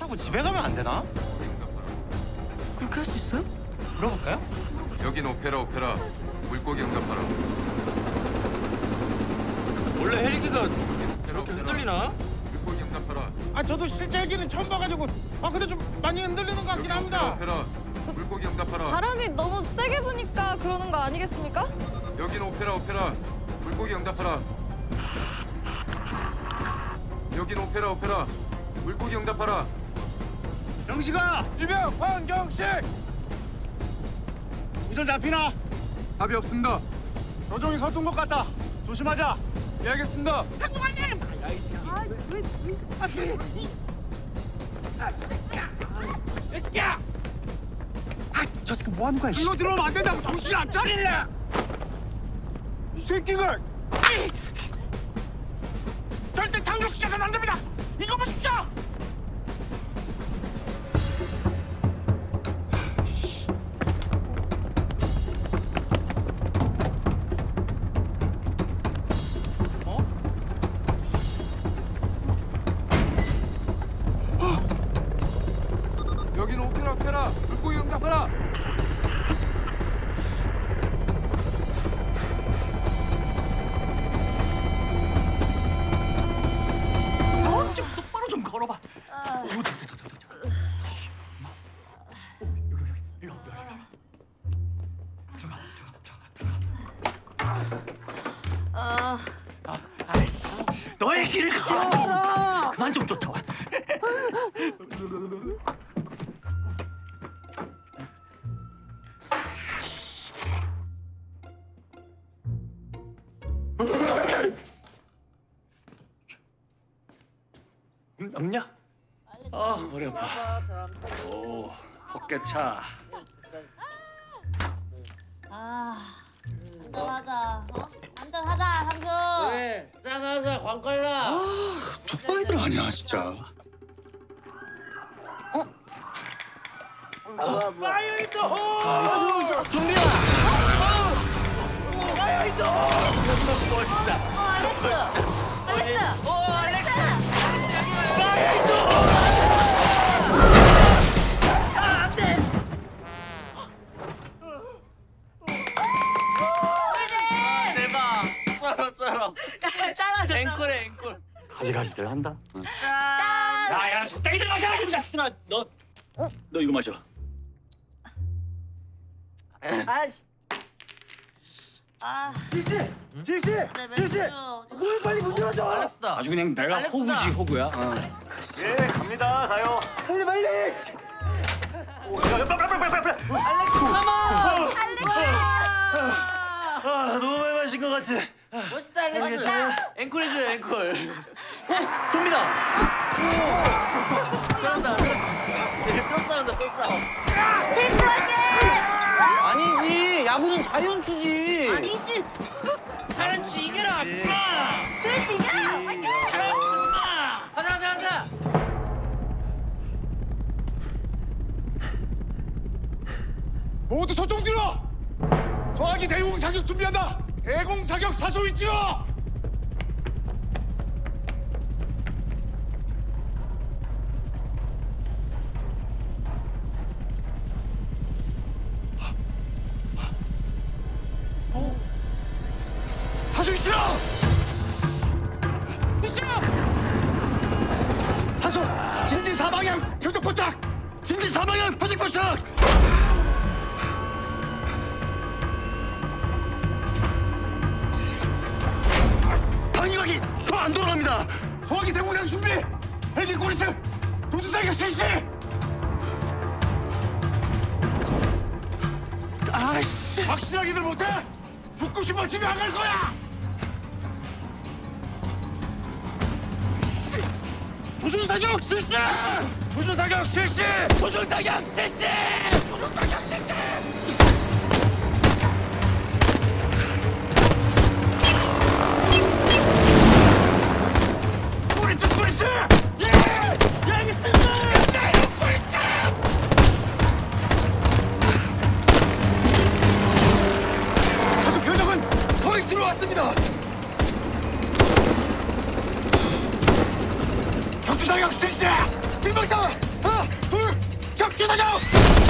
타고 집에 가면 안 되나? 그렇게 할 수 있어요? 물어볼까요? 여긴 오페라 오페라 물고기 응답하라 원래 헬기가 오페라 흔들리나? 물고기 응답하라 아 저도 실제 헬기는 처음 봐가지고 아 근데 좀 많이 흔들리는 것 같긴 합니다. 오페라 오페라 물고기 응답하라 바람이 너무 세게 부니까 그러는 거 아니겠습니까? 여긴 오페라 오페라 물고기 응답하라 여긴 오페라 오페라 물고기 응답하라 영식아, 일병 황경식. 운전 잡히나? 답이 없습니다 조종이 서툰 것 같다. 조심하자. 예 알겠습니다 저 새끼 뭐 하는 거야? 일로 들어오면 안 된다고 정신 안 차릴래? 이 새끼가 이! 절대 착륙시켜서는 안 됩니다. 이거 보십시오. 오페라 오페라 물고기 응답하라 어? 좀 똑바로 좀 걸어봐. 오, 저, 저, 저, 저, 저. 아, 아, 아이씨, 너의 길을 가. 좀. 그만 좀 쫓아와. 음, 없냐? 아 머리 아파. 오 어깨차. 아, 한잔하자. 어? 한잔하자, 상수. 그래 짜자자 광걸라 누가 애들 아니야 진짜. 어, 알렉스. 알렉스. 어, 알렉스. 앵콜해 앵콜 가지가지들 한다. 짠. 야야 적당히 들어가자 이 자식들아. 너, 너 이거 마셔. 아씨 아, 질시, 내 맥주. 물 빨리 문 열어줘. 알렉스다 아주 그냥 내가 알렉스다. 호구지 호구야. 어. 예 갑니다 가요. 빨리 빨리. 빨리 빨리. 알렉스 아 너무 많이 마신 것 같아. 멋있다 알렉스 괜찮아요? 앵콜 해줘요 앵콜 어? 좀비다 잘한다 또 싸운다 또 싸워 아니지 야구는 자연수지. 아니지 자연치 이겨라 그래서 이겨라. 화이팅! 가자 가자 가자 모두 소총 들어. 저하기 대공 사격 준비한다. 대공 사격 사소. 사소 위치로. 위치로. 사소 진지 사방향 표적 포착. 진지 사방향 표적 포착. 조준사격 실시. 아이씨, 확실하게들 못해. 죽고 싶어 집에 안 갈 거야. 조준사격 실시. 조준사격 실시. 조준사격 실시. 조준사격 실시. 주사격 실시! 민방사! 하나, 격주사격!